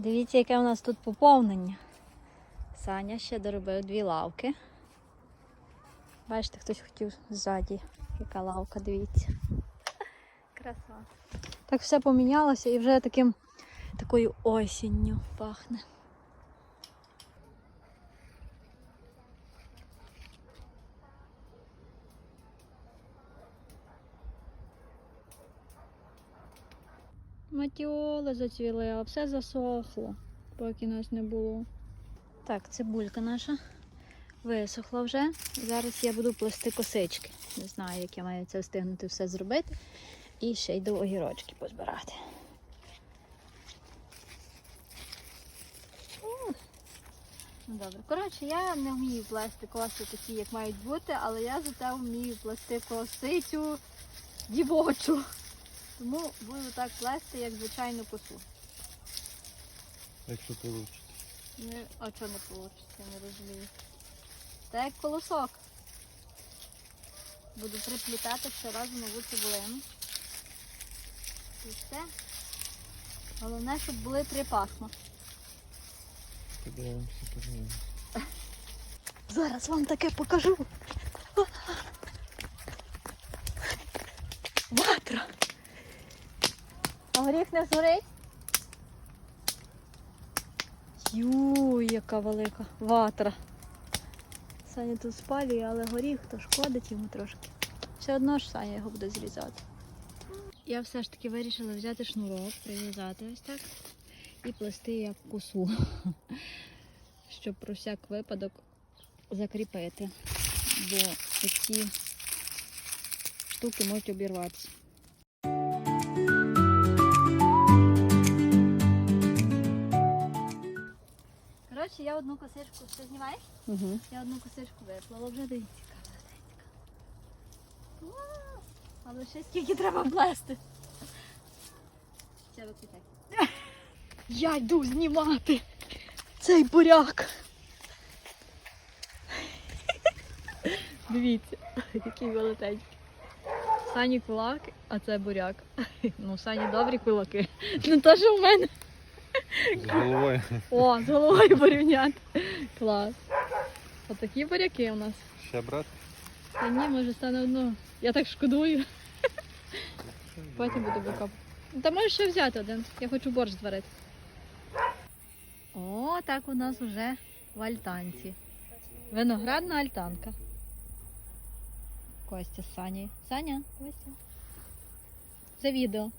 Дивіться, яке у нас тут поповнення. Саня ще доробив дві лавки. Бачите, хтось хотів ззаді. Яка лавка, дивіться. Краса. Так все помінялося і вже таким такою осінню пахне. Матіоли зацвіли, а все засохло, поки нас не було. Так, цибулька наша висохла вже. Зараз я буду плести косички. Не знаю, як я маю це встигнути все зробити. І ще йду огірочки позбирати. Ну добре. Коротше, я не вмію плести коси такі, як мають бути, але я зате вмію плести косицю дівочу. Тому буду так плести, як звичайну косу. Якщо вийде. Не, а чого не вийде, не розумію. Так як колосок. Буду приплітати щоразу нову цибулину. І все. Головне, щоб були три пасма. Подивимося, подивимося. Зараз вам таке покажу. Ватра. Горіх не згорить? Ю, яка велика ватра. Саня тут спалює, але горіх то шкодить йому трошки. Все одно ж Саня його буде зрізати. Я все ж таки вирішила взяти шнурок, прив'язати ось так і плести як косу. Щоб про всяк випадок закріпити, бо такі штуки можуть обірватися. Коротше, я одну косичку, ти знімаєш? Угу. Я одну косичку виплала, вже дивіться, велетенька. Але ще скільки треба плести. Це викидай. Я йду знімати цей буряк. Дивіться, який велетенький. Сані кулак, а це буряк. Ну, Сані добрі кулаки. Не то, що в мене. З головою. О, з головою порівняти. Клас. Отакі буряки у нас. Ще брат? Та ні, може стане одного. Я так шкодую. Потім буду бекап. Та можеш ще взяти один. Я хочу борщ зварити. О, так у нас вже в альтанці. Виноградна альтанка. Костя з Сані. Саня, Костя. Це відео.